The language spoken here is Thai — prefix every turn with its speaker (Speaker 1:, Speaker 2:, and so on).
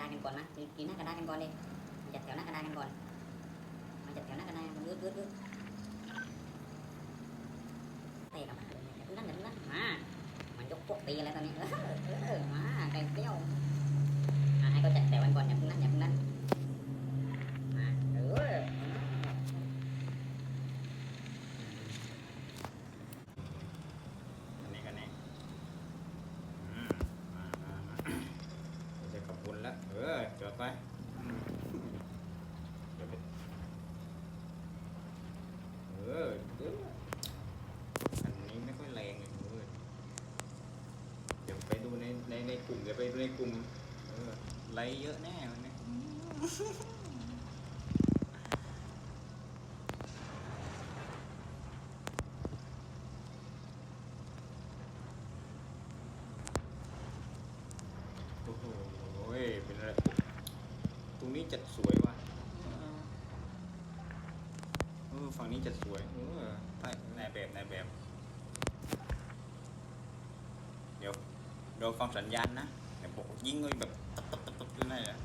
Speaker 1: กระดานกันก่อนนะกินหน้ากระดานกันก่อนเลยมาจัดแถวหน้ากระดานกันก่อนมาจัดแถวหน้ากระดานมันยืดยืดยืดเตะกับมาเลยนั่นอย่าเพิ่งนั่นมามันยกพวกตีอะไรตอนนี้เออเออมาไก่เปรี้ยวอะให้เขาจัดแถวกันก่อนอย่าเพิ่งนั่นอย่าเพิ่งนั่นมาเออ
Speaker 2: อันนี้กันนี้อืมมามามาเดี๋ ยวจะขอบคุณแล้วเออจดไปอืมเดี๋ยวไปเออเอออันนี้ไม่ค่อยแรงเลยเออเดี๋ยวไปดูในในในกลุ่มเดี๋ยวไปดูในกลุ่มเออไลค์เยอะแน่วันนี้โอ้โหเป็นอะไรตรง นี้จัดสวยว่ะเออฝั่งนี้จัดสวยเออใช่นายแบบนายแบบ เดี๋ยวเดี๋ยวฟังสัญญาณนะเดี๋ยวบอกยิงเลยแบบตับตับตับตับนั่นแหละ